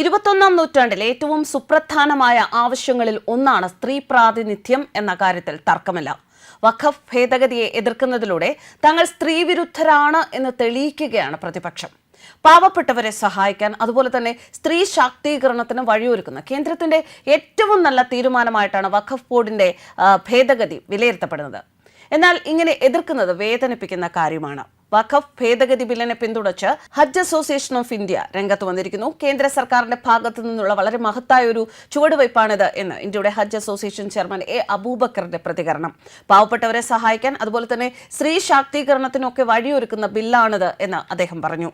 ഇരുപത്തൊന്നാം നൂറ്റാണ്ടിൽ ഏറ്റവും സുപ്രധാനമായ ആവശ്യങ്ങളിൽ ഒന്നാണ് സ്ത്രീ പ്രാതിനിധ്യം എന്ന കാര്യത്തിൽ തർക്കമില്ല. വഖഫ് ഭേദഗതിയെ എതിർക്കുന്നതിലൂടെ തങ്ങൾ സ്ത്രീവിരുദ്ധരാണ് എന്ന് തെളിയിക്കുകയാണ് പ്രതിപക്ഷം. പാവപ്പെട്ടവരെ സഹായിക്കാൻ അതുപോലെ തന്നെ സ്ത്രീ ശാക്തീകരണത്തിന് വഴിയൊരുക്കുന്ന കേന്ദ്രത്തിന്റെ ഏറ്റവും നല്ല തീരുമാനമായിട്ടാണ് വഖഫ് ബോർഡിന്റെ ഭേദഗതി വിലയിരുത്തപ്പെടുന്നത്. എന്നാൽ ഇങ്ങനെ എതിർക്കുന്നത് വേദനിപ്പിക്കുന്ന കാര്യമാണ്. വഖഫ് ഭേദഗതി ബില്ലിനെ പിന്തുണച്ച് ഹജ്ജ് അസോസിയേഷൻ ഓഫ് ഇന്ത്യ രംഗത്ത് വന്നിരിക്കുന്നു. കേന്ദ്ര സർക്കാരിന്റെ ഭാഗത്തു നിന്നുള്ള വളരെ മഹത്തായ ഒരു ചുവടുവയ്പ്പാണിത് എന്ന് ഇന്ത്യയുടെ ഹജ്ജ് അസോസിയേഷൻ ചെയർമാൻ എ അബൂബക്കറിന്റെ പ്രതികരണം. പാവപ്പെട്ടവരെ സഹായിക്കാൻ അതുപോലെ തന്നെ സ്ത്രീ ശാക്തീകരണത്തിനൊക്കെ വഴിയൊരുക്കുന്ന ബില്ലാണിത് എന്ന് അദ്ദേഹം പറഞ്ഞു.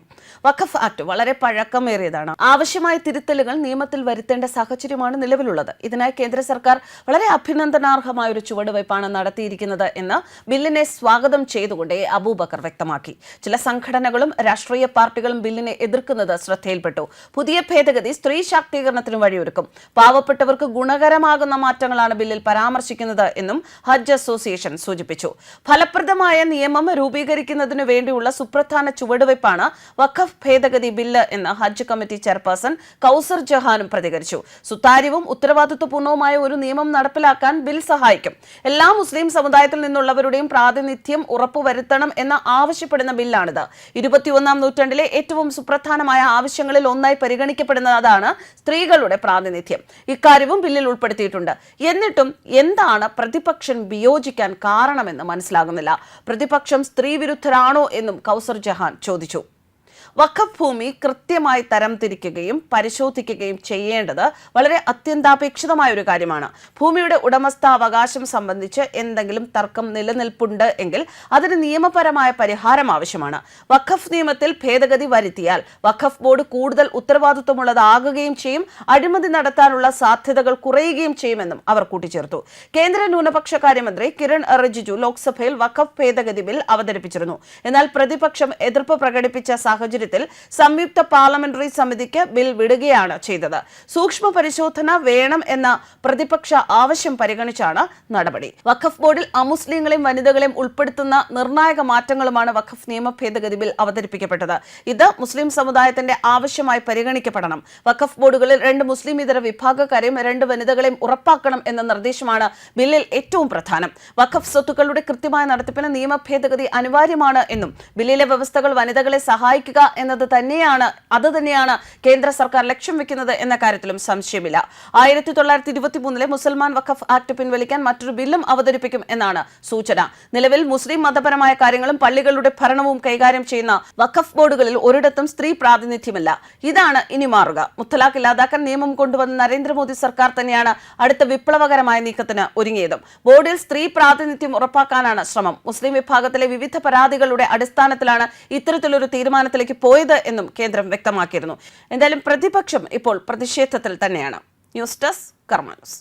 വഖഫ് ആക്ട് വളരെ പഴക്കമേറിയതാണ്. ആവശ്യമായ തിരുത്തലുകൾ നിയമത്തിൽ വരുത്തേണ്ട സാഹചര്യമാണ് നിലവിലുള്ളത്. ഇതിനായി കേന്ദ്ര സർക്കാർ വളരെ അഭിനന്ദനാർഹമായ ഒരു ചുവടുവയ്പ്പാണ് നടത്തിയിരിക്കുന്നത് എന്ന് ബില്ലിനെ സ്വാഗതം ചെയ്തുകൊണ്ട് എ അബൂബക്കർ വ്യക്തമാക്കി. ചില സംഘടനകളും രാഷ്ട്രീയ പാർട്ടികളും ബില്ലിനെ എതിർക്കുന്നത് ശ്രദ്ധയിൽപ്പെട്ടു. പുതിയ ഭേദഗതി സ്ത്രീ ശാക്തീകരണത്തിന് വഴിയൊരുക്കും. പാവപ്പെട്ടവർക്ക് ഗുണകരമാകുന്ന മാറ്റങ്ങളാണ് ബില്ലിൽ പരാമർശിക്കുന്നത് എന്നും ഹജ്ജ് അസോസിയേഷൻ സൂചിപ്പിച്ചു. ഫലപ്രദമായ നിയമം രൂപീകരിക്കുന്നതിനു വേണ്ടിയുള്ള സുപ്രധാന ചുവടുവയ്പ്പാണ് വഖഫ് ഭേദഗതി ബില്ല് എന്ന് ഹജ്ജ് കമ്മിറ്റി ചെയർപേഴ്സൺ കൌസർ ജഹാനും പ്രതികരിച്ചു. സുതാര്യവും ഉത്തരവാദിത്വപൂർണവുമായ ഒരു നിയമം നടപ്പിലാക്കാൻ ബിൽ സഹായിക്കും. എല്ലാ മുസ്ലിം സമുദായത്തിൽ നിന്നുള്ളവരുടെയും പ്രാതിനിധ്യം ഉറപ്പുവരുത്തണം എന്ന് ആവശ്യപ്പെടുന്ന ബില്ലാണിത്. ഇരുപത്തിയൊന്നാം നൂറ്റാണ്ടിലെ ഏറ്റവും സുപ്രധാനമായ ആവശ്യങ്ങളിൽ ഒന്നായി പരിഗണിക്കപ്പെടുന്നതാണ് സ്ത്രീകളുടെ പ്രാതിനിധ്യം. ഇക്കാര്യവും ബില്ലിൽ ഉൾപ്പെടുത്തിയിട്ടുണ്ട്. എന്നിട്ടും എന്താണ് പ്രതിപക്ഷം വിയോജിക്കാൻ കാരണമെന്ന് മനസ്സിലാകുന്നില്ല. പ്രതിപക്ഷം സ്ത്രീവിരുദ്ധരാണോ എന്നും കൗസർ ജഹാൻ ചോദിച്ചു. വഖഫ് ഭൂമി കൃത്യമായി തരംതിരിക്കുകയും പരിശോധിക്കുകയും ചെയ്യേണ്ടത് വളരെ അത്യന്താപേക്ഷിതമായ ഒരു കാര്യമാണ്. ഭൂമിയുടെ ഉടമസ്ഥാവകാശം സംബന്ധിച്ച് എന്തെങ്കിലും തർക്കം നിലനിൽപ്പുണ്ട് എങ്കിൽ അതിന് നിയമപരമായ പരിഹാരം ആവശ്യമാണ്. വഖഫ് നിയമത്തിൽ ഭേദഗതി വരുത്തിയാൽ വഖഫ് ബോർഡ് കൂടുതൽ ഉത്തരവാദിത്വമുള്ളതാകുകയും ചെയ്യും അഴിമതി നടത്താനുള്ള സാധ്യതകൾ കുറയുകയും ചെയ്യുമെന്നും അവർ കൂട്ടിച്ചേർത്തു. കേന്ദ്ര ന്യൂനപക്ഷ കാര്യമന്ത്രി കിരൺ റിജിജു ലോക്സഭയിൽ വഖഫ് ഭേദഗതി ബിൽ അവതരിപ്പിച്ചിരുന്നു. എന്നാൽ പ്രതിപക്ഷം എതിർപ്പ് പ്രകടിപ്പിച്ച സാഹചര്യത്തിൽ സംയുക്ത പാർലമെന്ററി സമിതിക്ക് ബിൽ വിടുകയാണ് ചെയ്തത്. സൂക്ഷ്മ പരിശോധന വേണം എന്ന പ്രതിപക്ഷ ആവശ്യം പരിഗണിച്ചാണ് നടപടി. വഖഫ് ബോർഡിൽ അമുസ്ലിങ്ങളെയും വനിതകളെയും ഉൾപ്പെടുത്തുന്ന നിർണായക മാറ്റങ്ങളുമാണ് വഖഫ് നിയമ ഭേദഗതി ബിൽ അവതരിപ്പിക്കപ്പെട്ടത്. ഇത് മുസ്ലിം സമുദായത്തിന്റെ ആവശ്യമായി പരിഗണിക്കപ്പെടണം. വഖഫ് ബോർഡുകളിൽ രണ്ട് മുസ്ലിം ഇതര വിഭാഗക്കാരെയും രണ്ട് വനിതകളെയും ഉറപ്പാക്കണം എന്ന നിർദ്ദേശമാണ് ബില്ലിൽ ഏറ്റവും പ്രധാനം. വഖഫ് സ്വത്തുക്കളുടെ കൃത്യമായ നടത്തിപ്പിന് നിയമ ഭേദഗതി അനിവാര്യമാണ് എന്നും ബില്ലിലെ വ്യവസ്ഥകൾ വനിതകളെ സഹായിക്കുക എന്നത് തന്നെയാണ് അത് തന്നെയാണ് കേന്ദ്ര സർക്കാർ ലക്ഷ്യം വെക്കുന്നത് എന്ന കാര്യത്തിലും സംശയമില്ല. ആയിരത്തി തൊള്ളായിരത്തി ഇരുപത്തി മൂന്നിലെ മുസൽമാൻ വഖഫ് ആക്ട് പിൻവലിക്കാൻ മറ്റൊരു ബില്ലും അവതരിപ്പിക്കും എന്നാണ് സൂചന. നിലവിൽ മുസ്ലിം മതപരമായ കാര്യങ്ങളും പള്ളികളുടെ ഭരണവും കൈകാര്യം ചെയ്യുന്ന വഖഫ് ബോർഡുകളിൽ ഒരിടത്തും സ്ത്രീ പ്രാതിനിധ്യമില്ല. ഇതാണ് ഇനി മാറുക. മുത്തലാഖ് ഇല്ലാതാക്കാൻ നിയമം കൊണ്ടുവന്ന നരേന്ദ്രമോദി സർക്കാർ തന്നെയാണ് അടുത്ത വിപ്ലവകരമായ നീക്കത്തിന് ഒരുങ്ങിയതും. ബോർഡിൽ സ്ത്രീ പ്രാതിനിധ്യം ഉറപ്പാക്കാനാണ് ശ്രമം. മുസ്ലിം വിഭാഗത്തിലെ വിവിധ പരാതികളുടെ അടിസ്ഥാനത്തിലാണ് ഇത്തരത്തിലൊരു തീരുമാനത്തിലേക്ക് പോയത് എന്നും കേന്ദ്രം വ്യക്തമാക്കിയിരുന്നു. എന്തായാലും പ്രതിപക്ഷം ഇപ്പോൾ പ്രതിഷേധത്തിൽ തന്നെയാണ്. News desk കർമാനസ്